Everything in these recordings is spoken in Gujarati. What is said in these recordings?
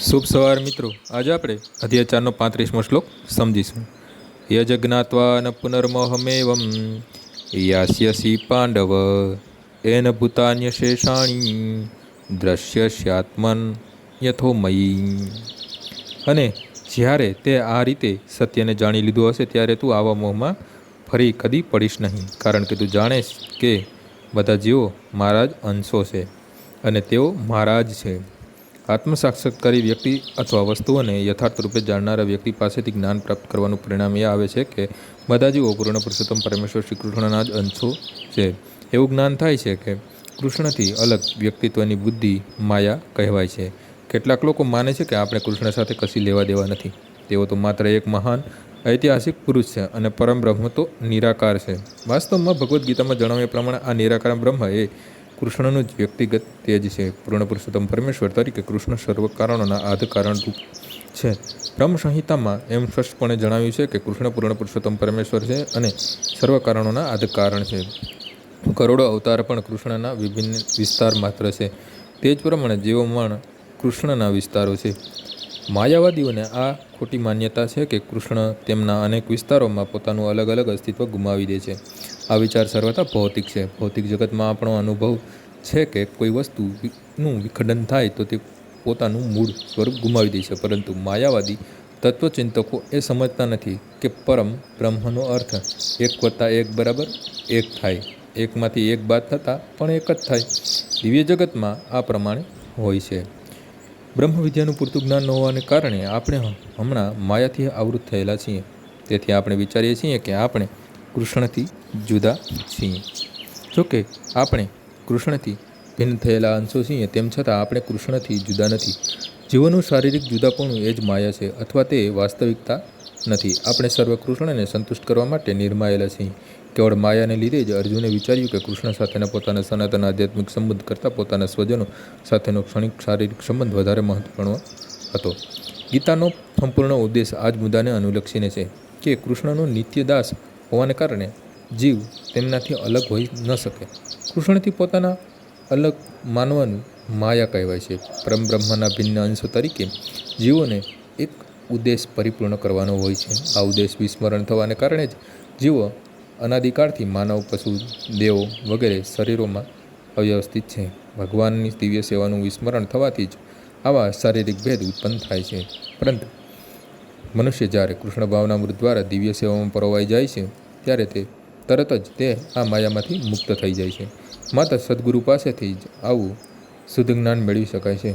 શુભ સવાર મિત્રો. આજે આપણે અધ્યાચારનો પાંત્રીસમો શ્લોક સમજીશું. યજ્ઞાત્વા ન પુનર્મોહમેવમ યાસ્યસી પાંડવ એન ભૂતાન્ય શેષાણી દ્રશ્યસ્યાત્મન યથોમયી. અને જ્યારે તે આ રીતે સત્યને જાણી લીધું હશે, ત્યારે તું આવા મોહમાં ફરી કદી પડીશ નહીં, કારણ કે તું જાણેશ કે બધા જીવો મારા જ અંશો છે અને તેઓ મારા જ છે. આત્મસાક્ષાત્કારી વ્યક્તિ અથવા વસ્તુઓને યથાર્થ રૂપે જાણનારા વ્યક્તિ પાસેથી જ્ઞાન પ્રાપ્ત કરવાનું પરિણામ એ આવે છે કે બધા જીવો પૂર્ણ પુરુષોત્તમ, પરમેશ્વર, શ્રી કૃષ્ણના જ અંશો છે. એવું જ્ઞાન થાય છે કે કૃષ્ણથી અલગ વ્યક્તિત્વની બુદ્ધિ માયા કહેવાય છે. કેટલાક લોકો માને છે કે આપણે કૃષ્ણ સાથે કશી લેવા દેવા નથી. તેઓ તો માત્ર એક મહાન, ઐતિહાસિક પુરુષ છે અને પરમ બ્રહ્મ તો નિરાકાર છે. વાસ્તવમાં ભગવદ્ ગીતામાં જણાવ્યા પ્રમાણે આ નિરાકાર બ્રહ્મ એ કૃષ્ણનું જ વ્યક્તિગત તેજ છે. પૂર્ણ પુરુષોત્તમ પરમેશ્વર તરીકે કૃષ્ણ સર્વ કારણોના આધ કારણરૂપ છે. બ્રહ્મ સંહિતામાં એમ સ્પષ્ટપણે જણાવ્યું છે કે કૃષ્ણ પૂર્ણ પુરુષોત્તમ પરમેશ્વર છે અને સર્વ કારણોના આધ કારણ છે. કરોડો અવતાર પણ કૃષ્ણના વિભિન્ન વિસ્તાર માત્ર છે. તે જ પ્રમાણે જીવોમાં કૃષ્ણના વિસ્તારો છે. માયાવાદીઓને આ ખોટી માન્યતા છે કે કૃષ્ણ તેમના અનેક વિસ્તારોમાં પોતાનું અલગ અલગ અસ્તિત્વ ગુમાવી દે છે. આ વિચાર સર્વથા ભૌતિક છે. ભૌતિક જગતમાં આપણો અનુભવ છે કે કોઈ વસ્તુનું વિખંડન થાય તો તે પોતાનું મૂળ સ્વરૂપ ગુમાવી દે છે. પરંતુ માયાવાદી તત્વચિંતકો એ સમજતા નથી કે પરમ બ્રહ્મનો અર્થ એક વત્તા એક બરાબર એક થાય. એકમાંથી એક બાદ થતાં પણ એક જ થાય. દિવ્ય જગતમાં આ પ્રમાણે હોય છે. બ્રહ્મ વિદ્યાનું પૂરતું જ્ઞાન ન હોવાને કારણે આપણે હમણાં માયાથી આવૃત થયેલા છીએ. તેથી આપણે વિચારીએ છીએ કે આપણે કૃષ્ણથી જુદા છીએ. જોકે આપણે કૃષ્ણથી ભિન્ન થયેલા અંશો છીએ, તેમ છતાં આપણે કૃષ્ણથી જુદા નથી. જીવનનું શારીરિક જુદાપણું એ જ માયા છે, અથવા તે વાસ્તવિકતા નથી. આપણે સર્વ કૃષ્ણને સંતુષ્ટ કરવા માટે નિર્માયેલા છીએ. કેવળ માયાને લીધે જ અર્જુને વિચાર્યું કે કૃષ્ણ સાથેના પોતાના સનાતન આધ્યાત્મિક સંબંધ કરતાં પોતાના સ્વજનો સાથેનો ક્ષણિક શારીરિક સંબંધ વધારે મહત્વપૂર્ણ હતો. ગીતાનો સંપૂર્ણ ઉદ્દેશ આ જ મુદ્દાને અનુલક્ષીને છે કે કૃષ્ણનો નિત્ય દાસ હોવાને કારણે જીવ તેમનાથી અલગ હોઈ ન શકે. કૃષ્ણથી પોતાના અલગ માનવાનું માયા કહેવાય છે. પરમ બ્રહ્માના ભિન્ન અંશો તરીકે જીવોને એક ઉદ્દેશ પરિપૂર્ણ કરવાનો હોય છે. આ ઉદ્દેશ વિસ્મરણ થવાને કારણે જ જીવો અનાદિકાળથી માનવ, પશુ, દેવો વગેરે શરીરોમાં અવ્યવસ્થિત છે. ભગવાનની દિવ્ય સેવાનું વિસ્મરણ થવાથી જ આવા શારીરિક ભેદ ઉત્પન્ન થાય છે. પરંતુ મનુષ્ય જ્યારે કૃષ્ણ ભાવનામૃત દ્વારા દિવ્ય સેવામાં પરોવાઈ જાય છે, ત્યારે તે તરત જ તે આ માયામાંથી મુક્ત થઈ જાય છે. માત્ર સદગુરુ પાસેથી જ આવું શુદ્ધ જ્ઞાન મેળવી શકાય છે.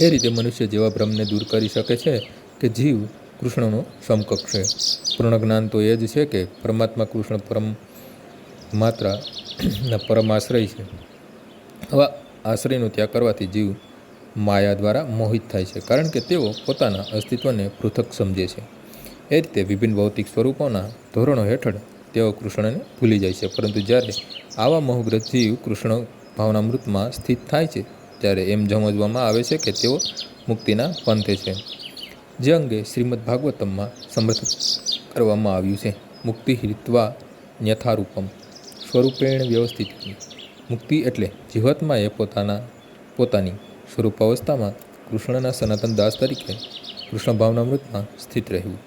એ રીતે મનુષ્ય જેવા ભ્રમને દૂર કરી શકે છે કે જીવ કૃષ્ણનો સમકક્ષ છે. પૂર્ણ જ્ઞાન તો એ જ છે કે પરમાત્મા કૃષ્ણ પરમ માત્ર પરમ આશ્રય છે. આવા આશ્રયનો ત્યાગ કરવાથી જીવ માયા દ્વારા મોહિત થાય છે, કારણ કે તેઓ પોતાના અસ્તિત્વને પૃથક સમજે છે. એ રીતે વિભિન્ન ભૌતિક સ્વરૂપોના ધોરણો હેઠળ તેઓ કૃષ્ણને ભૂલી જાય છે, પરંતુ જ્યારે આવા મોહગ્રસ્ત જીવ કૃષ્ણ ભાવનામૃતમાં સ્થિત થાય છે, ત્યારે એમ સમજવામાં આવે છે કે તેઓ મુક્તિના પંથે છે. જે અંગે શ્રીમદ ભાગવતમમાં સમર્થ કરવામાં આવ્યું છે, મુક્તિ હિત્વા યથારૂપમ સ્વરૂપેણ વ્યવસ્થિત, મુક્તિ એટલે જીવાત્માએ પોતાના, પોતાની સ્વરૂપ અવસ્થામાં કૃષ્ણના સનાતન દાસ તરીકે કૃષ્ણ ભાવનામૃતમાં સ્થિત રહેવું.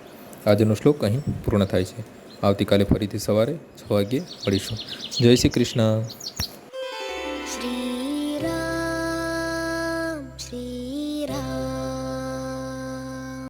આજનો શ્લોક અહીં પૂર્ણ થાય છે. આવતીકાલે ફરીથી સવારે છ વાગ્યે મળીશું. જય શ્રી કૃષ્ણ.